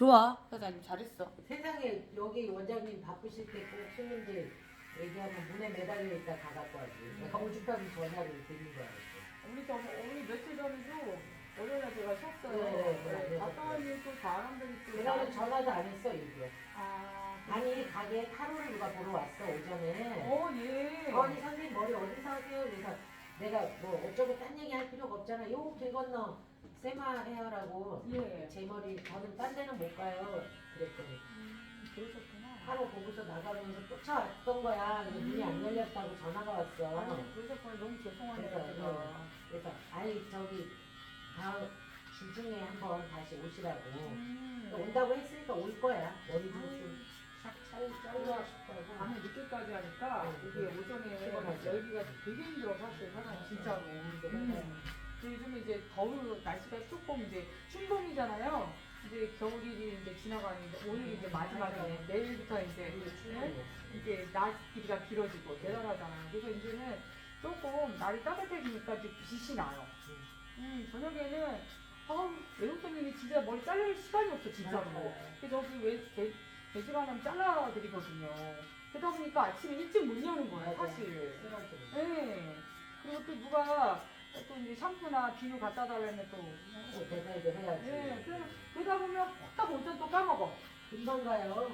좋아. 사장님 잘했어. 세상에 여기 원장님 바쁘실 때 꼭 손님들 얘기하면 문에 매달려 있다 다 갖고 와지. 내가 오죽하면 전화를 드린 거야. 우리 저 우리 며칠 전에도 월요일에 제가 쉬었어요. 네, 네, 네, 갔다 왔더니 또 사람들이 또 내가 오늘 전화도 안 했어 일부러. 아, 아니 가게에 타로를 누가 보러 왔어 오전에. 어 예. 아니 선생님 머리 어디서 하세요? 그래서 내가 뭐 어쩌고 딴 얘기 할 필요가 없잖아. 요 길 건너 세마 헤어라고 예. 제 머리 저는 딴 데는 못 가요. 그랬더니 음, 그러셨구나. 하루 보고서 나가면서 쫓아왔던 거야. 근데 문이 안 열렸다고 전화가 왔어. 아니 그러셨구나. 너무 죄송하네요. 그래서, 제가. 그래서 아니 저기 다음 주 중에 한번 다시 오시라고. 음. 온다고 했으니까 올 거야. 머리 아유, 좀싹 잘라 싶다고. 밤에 늦게까지 하니까 네, 이게 네. 오전에 피곤하죠. 열기가 되게 힘들어 사실 사장님 진짜로. 음. 요즘 이제 겨울 날씨가 조금 이제 춘봄이잖아요. 이제 겨울이 이제 지나가는데 오늘 이제 마지막이네. 내일부터 이제 네? 이제 낮 길이가 길어지고 대단하잖아요. 그래서 이제는 조금 날이 따뜻해지니까 이제 빛이 나요. 음, 저녁에는 아, 외국 손님이 진짜 머리 자를 시간이 없어 진짜로. 그래서 저기 왜 제, 제 시간 하면 잘라드리거든요. 그러다 보니까 아침에 일찍 못 여는 거예요, 사실. 네. 그리고 또 누가 또 이제 샴푸나 비누 갖다 달라면 또. 배달도 해야지. 네. 그래, 그러다 보면 딱 오전 또 까먹어. 금방 가요.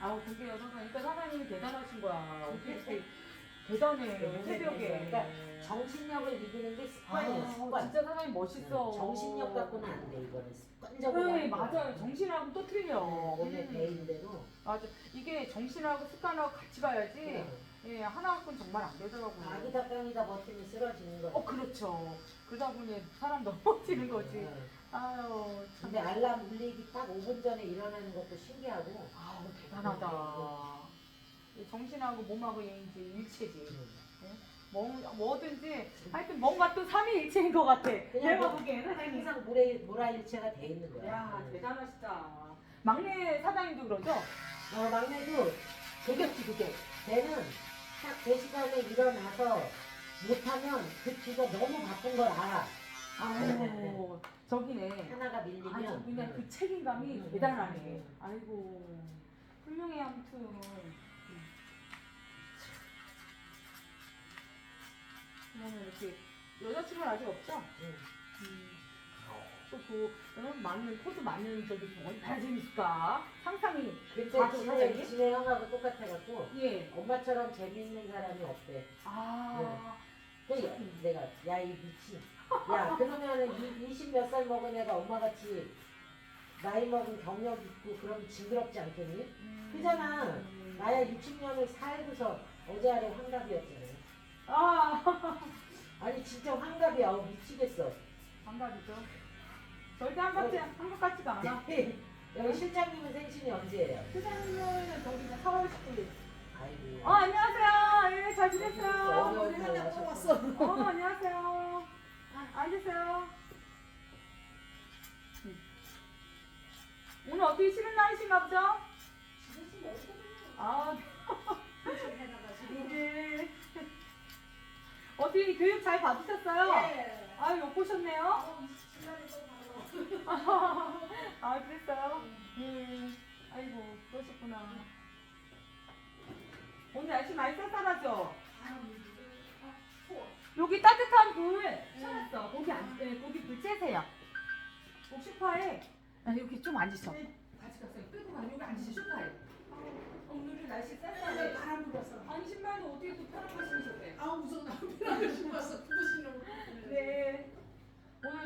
아우, 그게요, 사장님. 그러니까 사장님이 대단하신 거야. 어떻게 이렇게 대단해, 새벽에. 그러니까 정신력을 이기는 게 습관이에요. 아, 습관. 진짜 사장님 멋있어. 정신력 갖고는 안 돼. 이거는 습관적으로. 네, 하는 거야. 맞아요. 정신하고 또 틀려. 몸에 음. 배인 대로. 맞아. 이게 정신하고 습관하고 같이 가야지. 네. 예, 하나 갖고는 정말 안 되더라고요. 아기다 깡이다 버티면 쓰러지는 거야. 어, 그렇죠. 그러다 보니 사람 넘어지는 거지. 네. 아유, 참. 근데 알람 울리기 딱 5분 전에 일어나는 것도 신기하고. 아우, 대단하다. 이 정신하고 몸하고 이제 일체지. 뭐, 뭐든지, 하여튼 뭔가 또 삼위일체인 것 같아. 그냥 내가 뭐 보기에는 사장님. 항상 물에 물화일체가 돼 있는 거야. 야, 대단하시다. 막내 사장님도 그러죠? 어, 막내도 되겠지 그게. 걔는 딱 그 시간에 일어나서 못하면 그 뒤가 너무 바쁜 걸 알아. 아우, 저기네. 하나가 밀리면. 아, 저 그냥 그 책임감이 음, 대단하네. 음. 아이고, 훌륭해, 아무튼. 그러면 이렇게 여자친구는 아직 없죠? 응. 음. 또그 맞는 코드 맞는 저기 얼마나 재밌을까? 상상이 그때 아, 또 진짜요? 사장님 진혜 형하고 똑같아갖고 예. 엄마처럼 재밌는 사람이 없대. 아, 그 내가 야 이 미친. 야 그러면은 이십 몇살 먹은 애가 엄마같이 나이 먹은 경력 있고 그럼 징그럽지 않겠니? 음. 그잖아. 음. 나야 60년을 살고서 어제 아래 환갑이었잖아. 아, 아니 진짜 환갑이야. 어, 미치겠어. 반갑이죠. 절대 한갑지 한갑 같지가 않아. 여기 실장님은 생신이 언제예요? 세상에는 저기 이제 4월 10일. 아이고. 어, 안녕하세요. 예, 잘 지냈어요. 우리 하나? 뽑았어. 어, 안녕하세요. 아, 앉으세요. 음. 오늘 어떻게 쉬는 날이신가 보죠? 아, 네. 어떻게 교육 잘 받으셨어요? 네. 아유, 못 보셨네요. 아, 그랬어요? 음, 아이고, 그러셨구나. 오늘 날씨 많이 쌀쌀하죠? 여기 따뜻한 불 켜놨어. 거기 안, 네, 거기 불 쬐세요. 꼭 소파에 아, 여기 좀 앉으셔. 같이 갔어요. 끌고 가. 여기 앉으셔. 소파에. 아, 오늘은 날씨 쌀쌀해. 바람 불었어. 아니 신발도 어떻게 또 편한 거 신으셨대? 아 우선 남편하고 신봤어.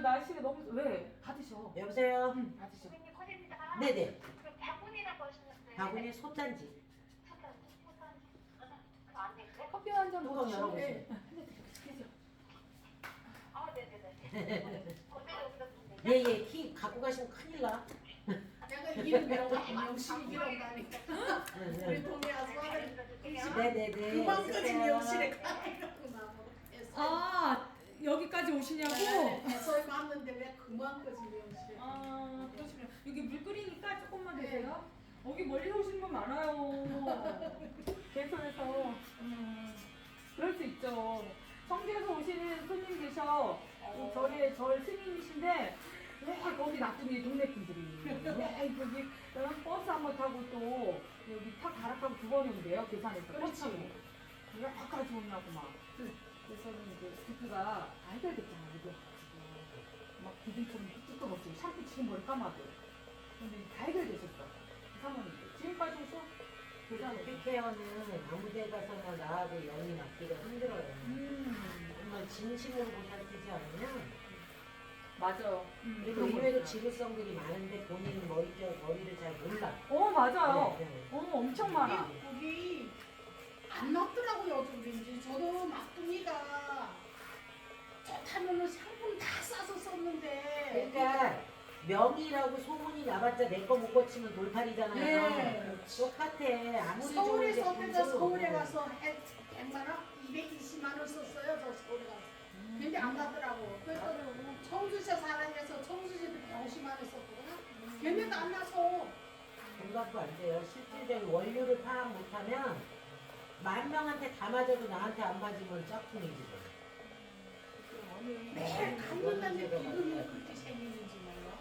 네. 날씨가 너무 왜? 받으셔. 여보세요? 응, 받으셔. 선생님 콜입니다. 네네. 그 바구니라고 하셨는데. 바구니 솥단지. 잠깐, 잠깐. 그 안에 그래? 커피 한잔 뚜껑. 열어보세요. 네. 드세요. 아, 네네네. 어디로 오셨는데? 예예 키 갖고 가시면 큰일 나. 내가 이름이라고 명식이 이런다니까. 우리 동네 와서 네네네. 그만까지 명실에 가려고 나보고 했어. 아 여기까지 오시냐고? 해설 봤는데 왜 그만까지 명실에? 아 그러시면 여기 물 끓이니까 조금만 드세요. 여기 멀리서 오시는 분 많아요. 개소에서. 음, 그럴 수 있죠. 청주에서 오시는 손님 계셔. 이 절에 절 스님이신데 왜 거기 나쁜 이 동네 분들이 왜 거기 것도 여기 탁 갈아타고 두 번인데요 계산해서 그렇지. 꽂히고. 그게 확 가져오냐고 막 그래서는 이제 스티프가 다 해결됐잖아 이게 지금 막 기둥처럼 뚜껑없이 샴푸 치는 걸 까마도 근데 다 해결됐었어 그 상황인데 지금까지 없어 계산을 피케어는 아무 데 가서나 나하고 영이 맞기가 힘들어요. 음 정말 진심으로 보살피지 않으면 맞아요 음, 그리고 거 의외로. 지구성들이 많은데 본인 머리결 머리를 잘 몰라. 어 맞아요 네, 네. 어 엄청 많아 우리 안 넣더라고요 저도 막둥이가 좋다면은 상품 다 싸서 썼는데 그러니까 명이라고 소문이 나봤자 내 거 못 고치면 돌팔이잖아요. 네. 똑같아. 아무리 서울에 좋은 썼는데 제품도. 서울에 가서 해 100만 원, 220만 원 썼어요 저 서울에 가서 근데 안 가더라고 그랬더니 청주시 사람에서 청주시도 150만 원 썼거든 걔네도 안 나서 공감도 안 돼요. 실질적인 원료를 파악 못하면 만 명한테 다 맞아도 나한테 안 맞으면 짝퉁이지. 매일 갖는다는데 기분이 그렇게 생기는지 몰라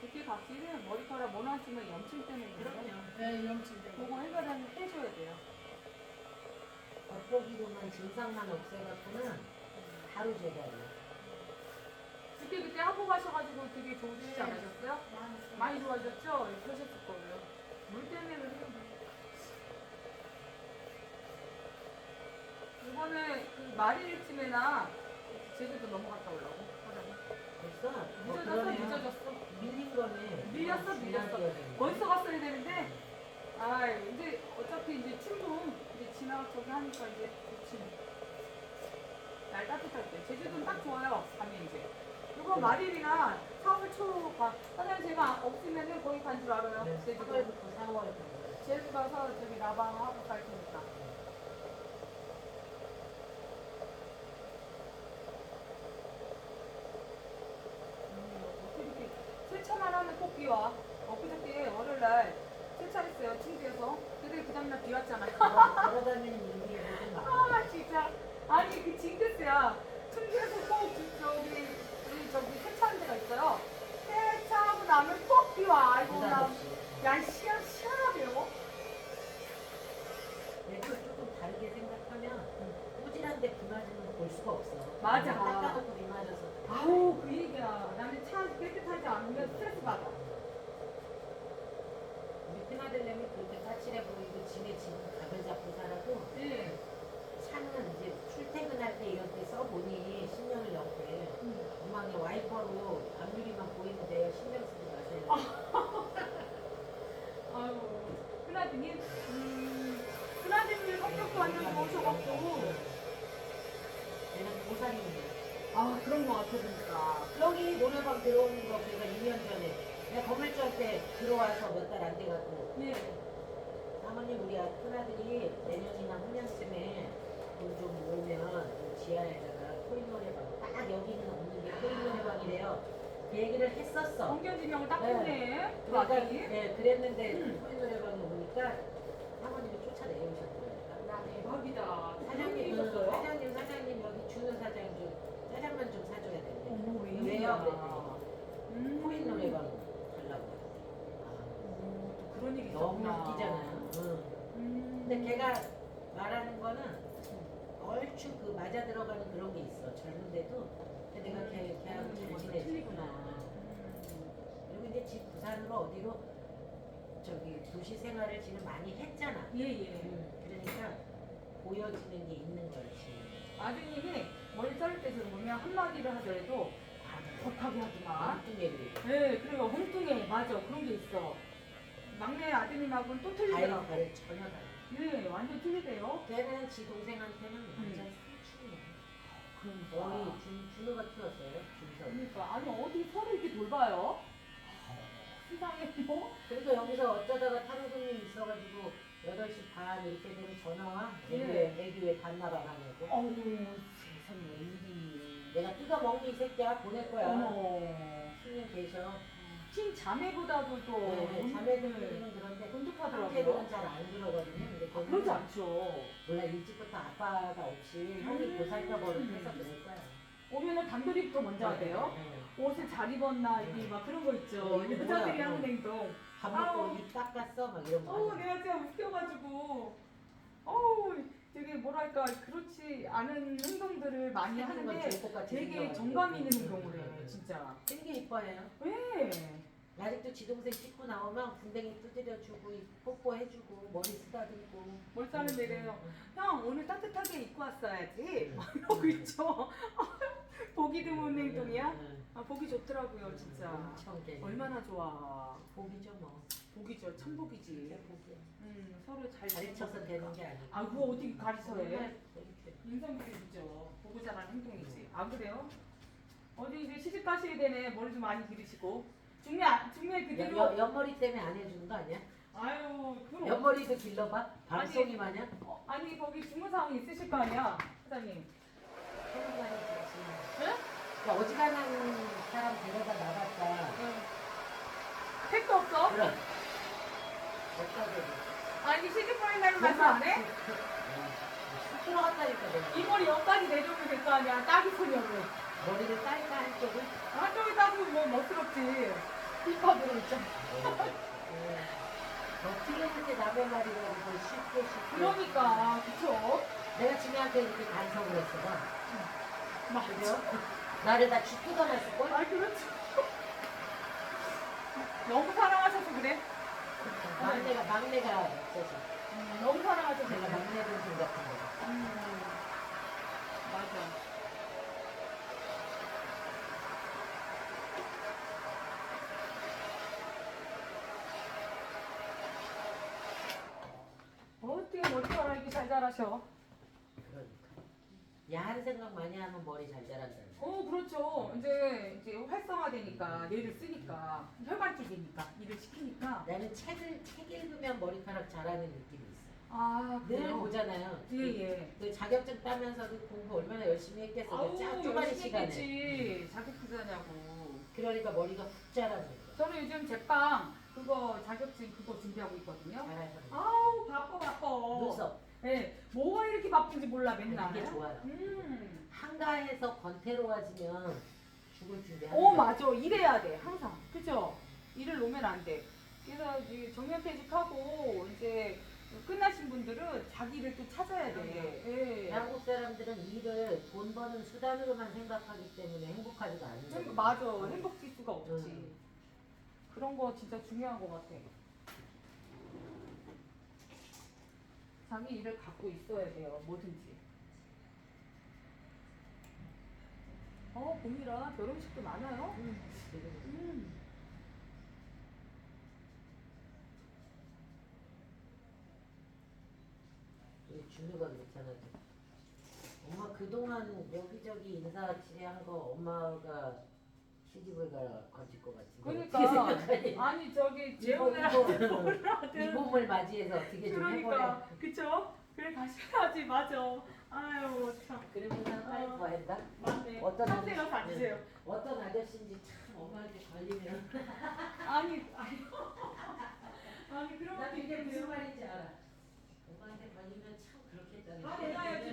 그때 각질은 머리카락 모나지면 염증 때문에 그러요 그럼요. 네 염증되고 그거 해결하면 해줘야 돼요. 겉보기로만 증상만 없애갖고는 바로 제거해요. 그때 그때 하고 가셔가지고 되게 좋으시지 네. 않으셨어요? 많이 좋아졌죠? 하셨을 거예요. 물 때문에 그래요. 이번에 그 말일쯤에나 제주도 넘어갔다 하다가 벌써? 어, 늦어졌어? 그러네요. 늦어졌어? 밀린 거네. 밀렸어, 밀렸어. 지난주에. 벌써 갔어야 되는데? 아 이제 어차피 이제 춘봉 이제 지나 저기 하니까 이제 좋지 날 따뜻할 때 제주도는 딱 좋아요 가면 이제. 이거 말일이나 4월 초 가. 사장님 제가 없으면은 거기 간 줄 알아요. 네, 제주도. 3월부터 4월까지. 제주 가서 저기 나방 하고 갈 테니까 음, 어떻게 이렇게 세차만 하면 꼭 비와 엊그저께 월요일날 세차했어요 충주에서 근데 그 다음날 비 왔잖아요 걸어다니는 일이 무슨 말. 아 진짜 아니 그 징크스야 충주에서 꼭 그- 저기 우리 저기 세차하는 데가 있어요 세차하고 나면 꼭 비와 아이고 부담없이. 나야 시원 시원하게요 내가 조금 다르게 생각하면 꾸질한데 비 맞으면 볼 수가 없어. 맞아. 닦아놓고 비 맞아서. 아우 그 얘기야 나는 차 깨끗하지 않으면 스트레스 받아 우리 큰아들내미 그렇게 까칠해 보이고 지네 집 각을 잡고 살아도 예 차는 이제 출퇴근할 때 이런 때 써보니 10년을 넘게 엉망에 와이퍼로 앞유리만 보이는데 신경 쓰지 마세요. 아유 큰아드님 음 큰아드님 성격도 완전 좋으셔갖고 얘는 고사리입니다. 아 그런 거 같아 보니까 여기 노래방 들어오는 거 내가 2년 전에 내가 건물주할 때 들어와서 몇 달 안 돼갖고 예 사모님 우리 아- 큰아들이 내년이나 후년쯤에 돈좀 모으면 그 지하에다가 코인 노래방 딱 여기는 없는 게 코인 노래방이래요. 그 얘기를 했었어. 정견지명을 딱 네. 했네 그 그러니까 네, 그랬는데 음. 코인 노래방에 오니까 사모님이 쫓아내오셨더라고요. 야 대박이다 사장님, 있었어요? 사장님, 사장님 여기 주는 사장 좀 짜장면 좀 사줘야 되는데 어머 왜요? 웬일이야 그랬더니 음. 코인 노래방 가려고. 오, 또 그런 일이 너무 있었구나 웃기잖아요. 응. 음. 근데 걔가 말하는 거는 얼추 그 맞아 들어가는 그런 게 있어. 젊은데도 근데 내가 걔, 걔하고 잘 지내지. 틀리구나 그리고 이제 집 부산으로 어디로 저기 도시 생활을 지금 많이 했잖아. 예예 음, 그러니까 보여지는 게 있는 거지. 아드님이 머리 자를 때 들어보면 한마디를 하더라도 격하게 하지만 엉뚱해들이. 네 그래요 엉뚱해 맞아 그런 게 있어 막내 아드님하고는 또 틀리더라고 다른 전혀 다른. 네 완전 틀리대요 걔는 지 동생한테는 음. 완전 사춘이야. 그러니까 거의 준, 준호가 키웠어요. 준서. 그러니까 아니 어디 서로 이렇게 돌봐요 세상에 뭐 그래서 여기서 어쩌다가 타로 손님 있어가지고 8시 반 이렇게 되면 전화 와. 예. 애교에, 애교에 반나방 하냐고. 어우 세상에 웬일이 내가 뜯어 먹니 이 새끼야 보낼 거야. 어머 10년 계셔. 친 자매보다도 또 네, 자매들은 그런데 돈독하더라고요 형제들은 잘 안 그러거든요. 근데 아, 그러지 않죠 몰라 일찍부터 아빠가 없이 형이 음. 보살펴 버릇해서 그럴 거야. 오면은 단돌이부터 먼저 하대요. 네. 옷을 잘 입었나 이게 막 그런 거 있죠. 네, 여자들이 하는 뭐. 행동. 밥 먹고 아우. 입 닦았어? 막 이런 거. 어우 하잖아. 내가 진짜 웃겨가지고 어우 되게 뭐랄까 그렇지 않은 행동들을 많이 하는 건 하는데. 되게 정감 있는 행동을 해 진짜. 되게 이뻐해요. 왜? 아직도 지동생 씻고 나오면 궁뎅이 두드려주고 뽀뽀해주고 머리 쓰다듬고 뭘 싸는 데래요. 형 오늘 따뜻하게 입고 왔어야지. 응. 막 이러고 있죠. 보기 드문 행동이야? 응. 아 보기 좋더라고요 진짜. 엄청 개. 얼마나 좋아. 복이죠 뭐. 복이죠 참 복이지. 진짜 복이야. 음 서로 잘 가르쳐서 되는 게 아니고. 아 그거 어떻게? 정말 되게 인성교육이죠. 보고 자란 행동이지. 아 그래요? 어디 이제 시집 가시게 되네. 머리 좀 많이 기르시고. 중매 안- 중매 여- 그대로. 여- 옆머리 때문에 안 해주는 거 아니야? 아유 그럼. 옆머리도 길러봐? 방송이 마냥? 어, 아니 거기 주무 사항 있으실 거 아니야, 사장님. 응? 야, 어지간한 사람 데려다 나갔다. 응. 택도 없어? 없다고. 아니 시집 보낸 날은 말씀 안 해? 쑥 들어 갔다니까 내가. 이 머리 여기까지 내주면 될 거 아니야. 딱이 소녀로. 머리를 깔까 한쪽은? 한쪽이 따고 뭐 멋스럽지. 힙합으로 있죠. 너 튀겨볼 때 남의 말이라고 뭘 쉽게 쉽게. 그러니까 그쵸? 내가 지네한테 이렇게 간섭을 했어 봐. 맞죠? 나를 다 죽뜯어놨을걸? 아 그렇죠. 너무 사랑하셔서 그래. 막내가, 막내가 없어서. 음, 너무 사랑하셔서 내가 그래. 막내 동생 같은 거. 음, 맞아. 어떻게 머리카락 이렇게 잘 자라셔? 야한 생각 많이 하면 머리 잘 자란다. 어, 그렇죠. 이제 이제 활성화되니까 뇌를 쓰니까 혈관 쪽이니까 일을 시키니까. 나는 책을, 책 읽으면 머리카락 자라는 느낌이 있어. 아, 늘 그래요? 보잖아요. 예, 예. 그 자격증 따면서도 공부 얼마나 열심히 했겠어. 아우, 그 짜- 열심히 시간에. 했겠지. 자격투자냐고. 그러니까 머리가 훅 자라는 거야. 저는 요즘 제빵 그거 자격증 그거 준비하고 있거든요. 잘하셔. 아우 바빠 바빠. 눈썹. 네, 뭐가 이렇게 바쁜지 몰라 맨날. 이게 좋아요. 음. 한가해서 권태로워지면 죽을 준비하는 오 거야. 맞아 일해야 돼 항상 그죠? 일을 놓으면 안 돼. 그래서 이제 정년퇴직하고 이제 끝나신 분들은 자기 일을 또 찾아야 돼. 예. 한국 사람들은 일을 돈 버는 수단으로만 생각하기 때문에 행복하지가 거야. 행- 맞아 행복 지수가 없지. 음. 그런 거 진짜 중요한 것 같아. 자기 일을 갖고 있어야 돼요 뭐든지. 어 봄이라 결혼식도 많아요. 지금 음. 우리 준우가 그렇잖아. 엄마 그동안 여기저기 인사치레한 거 엄마가 시집을 가 가질 것 같은데. 그러니까. 생각하니? 아니 저기 재혼을 이봄, 이봄을 맞이해서 어떻게 좀 해보래. 그러니까 그쵸? 그래 가셔야지 맞아. 아유 참 그러면서 빨리 어. 더 한다. 맞네. 어떤 가서 아저씨- 앉으세요. 어떤 아저씨인지 참 엄마한테 걸리면. 아니 아니 아니 그런 나 이게 무슨. 말인지 알아. 엄마한테 걸리면 참 그렇겠다는. 다 내놔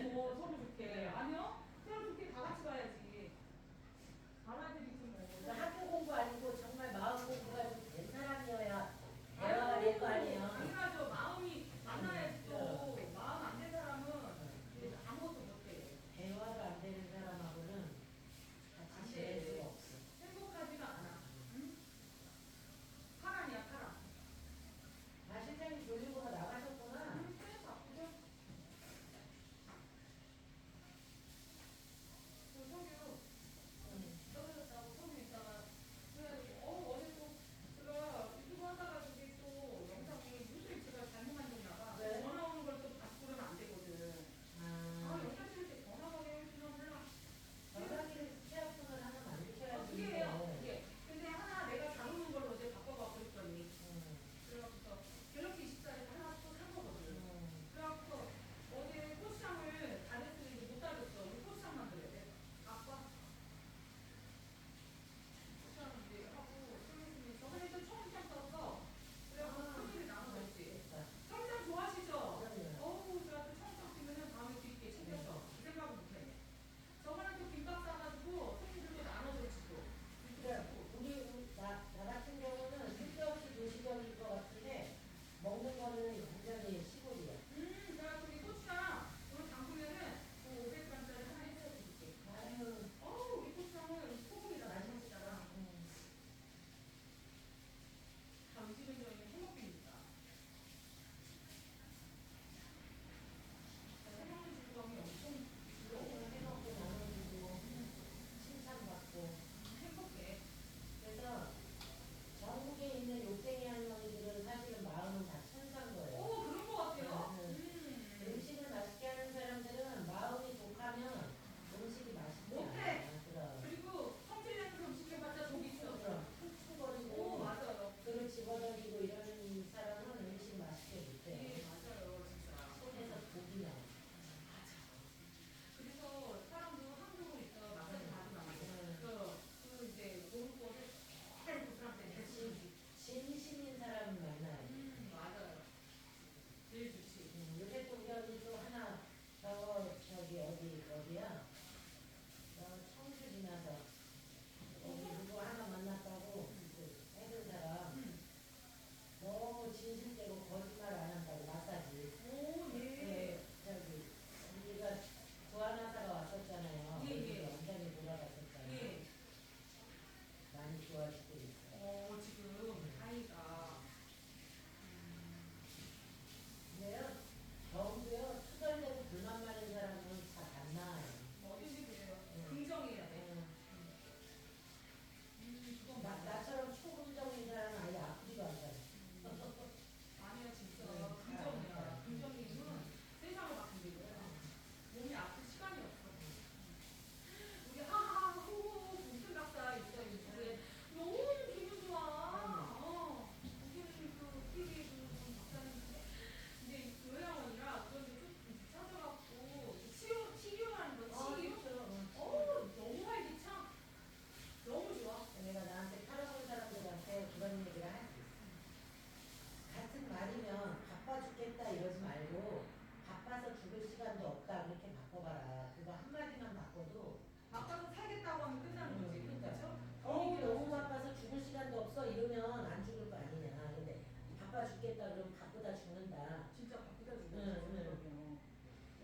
바빠 죽겠다 이러지 말고 바빠서 죽을 시간도 없다 그렇게 바꿔봐라. 그거 한마디만 바꿔도 바빠서 살겠다고 하면 끝나는 거지. 음, 그렇죠? 어, 너무 바빠서 죽을 시간도 없어 이러면 안 죽을 거 아니냐. 근데 바빠 죽겠다 그러면 바쁘다 죽는다. 진짜 바쁘다 응, 죽어. 응.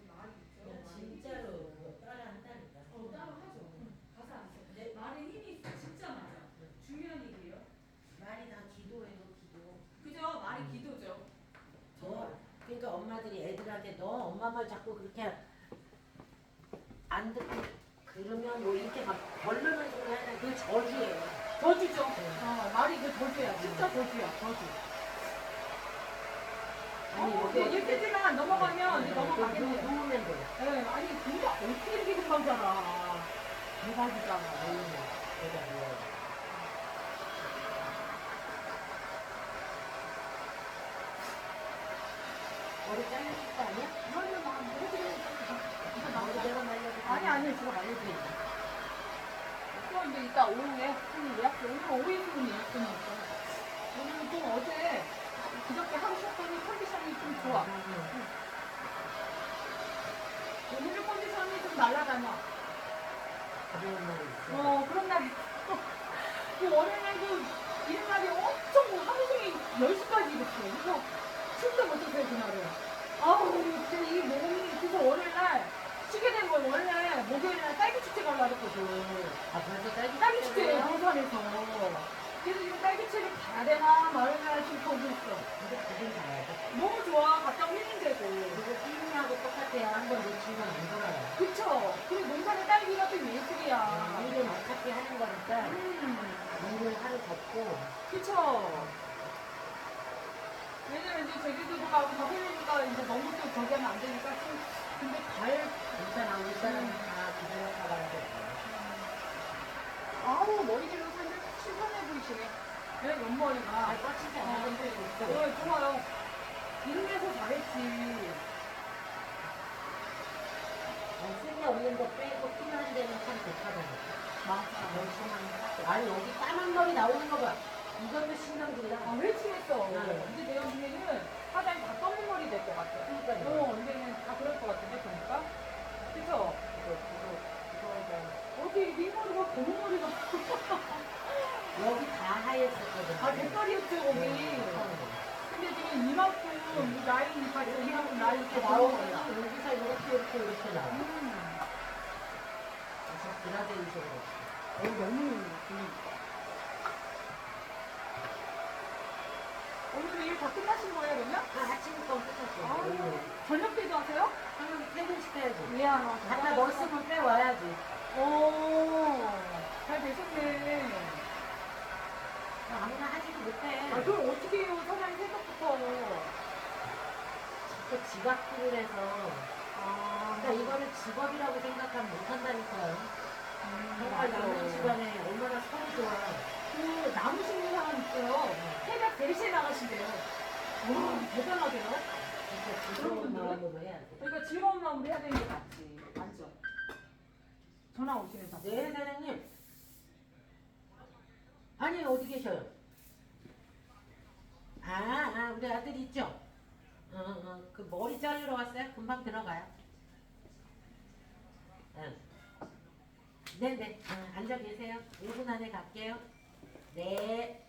말이 있죠. 그냥 말이 진짜로 그거 따라 한다니까. 어, 따로 하죠. 가사 안 써. 네. 말에 힘이 있어. 진짜 맞아. 중요한 얘기예요. 말이 다 기도예요, 기도. 그죠? 말이 기도죠. 너 그러니까 엄마들이 애들한테 너 엄마 말 자꾸 그렇게 안 듣고 그러면 뭐 이렇게 막 벌르는 소리 하냐 그 저주예요. 저주죠. 어, 말이 그 저주야. 진짜 저주야. 저주. 아니 어, 이제 일주일만 넘어가면 네, 넘어가겠네 요. 누- 누우면 돼. 네, 아니 근데 어떻게 이렇게 금방 자라. 대박이잖아. 누우면 내가 누워. 머리 잘리실 거 아니야? 이거는 막 해드리는 이거 나 머리 내가 말려도 제가 말해드릴게요. 또 이제 이따 오후에 손님 예약 오늘 오후에 손님 예약이 있어요. 오늘은 좀 어제 그저께 하루 쉬었더니 컨디션이 좀 좋아. 오늘은 컨디션이 좀 날아다녀. 가벼운 날 있어. 어 그런 날이 있어. 그 월요일날도 이른날이 엄청 하루 종일 10시까지 이렇게 그래서 숨도 못 쉬었어요 그날은 아우 근데 이 몸이 그래서 월요일날 쉬게 된 거예요 원래 목요일날 딸기 축제 가려고 했거든 아 벌써 딸기 딸기 축제예요? 부산에서 그래서 지금 딸기 축제를 가야 되나 말아야 지금 거기 있어 근데 그건 가야 돼. 너무 좋아 갔다 오면 힐링되고 그리고 피임하고 똑같아요. 한번 놓치면 안 돌아요. 그쵸 그리고 농산의 딸기가 또 예술이야 일은 어차피 하는 거니까 음 일을 하루 걷고 그쵸. 왜냐면 이제 제주도도 가고 더 해외니까 이제 너무 또 저기 하면 안 되니까 좀 근데 갈 일단 아무 사람은 다 기다려 가봐야 돼. 아우 머리길로 산데 신선해 보이시네. 내 옆머리가. 아, 빡치지 않아. 근데 있어. 네, 좋아요. 이름에서 잘했지. 쓸데없는 거 빼고 필요한 데는 참 좋다더라고. 맞아. 열심히 하는 아니, 여기 까만 머리 나오는 거 봐. 이것도 신경 들라. 아. 네. 이제 내가 보기에는 화장이 다 검은 머리 될 것 같아. 그러니까요. 어, 다 그럴 것 같은데, 보니까. 그쵸? 어디 네 머리가 검은 머리가. 이거. 여기 다 하얘졌거든. 아, 대가리였죠, 거기. 근데 지금 이만큼 이 라인이 다 이만큼 라인 이렇게 거야. 여기서 이렇게, 이렇게, 이렇게 나와. 음. 그래서 그라데이션으로. 어, 너무 그 오늘 일 다 끝나신 거예요, 그러면? 아, 아침 건 끝났어. 아, 오늘. 저녁 때도 하세요? 한번 퇴근시켜야지. 미안. 갖다 넣었으면 빼와야지. 오, 잘 되셨네. 아무나 하지도 못해. 아, 그럼 어떻게 해요, 사장님 생각부터. 그 지각들을 해서. 아, 그러니까 이거를 직업이라고 생각하면 못한다니까요. 음, 정말. 남은 시간에 얼마나 서로 좋아. 그 남으시는 사람 있어요. 새벽 4시에 나가신대요. 와, 대단하세요. 진짜 즐거운 마음으로 해야 돼. 그러니까 즐거운 마음으로 해야 되는 게 맞지. 맞죠? 전화 오시는 사 네, 사장님. 아니, 어디 계셔요? 아, 아, 우리 아들 있죠? 어, 어, 그 머리 자르러 왔어요? 금방 들어가요. 응. 네네, 어, 앉아 계세요. 1분 안에 갈게요. 네.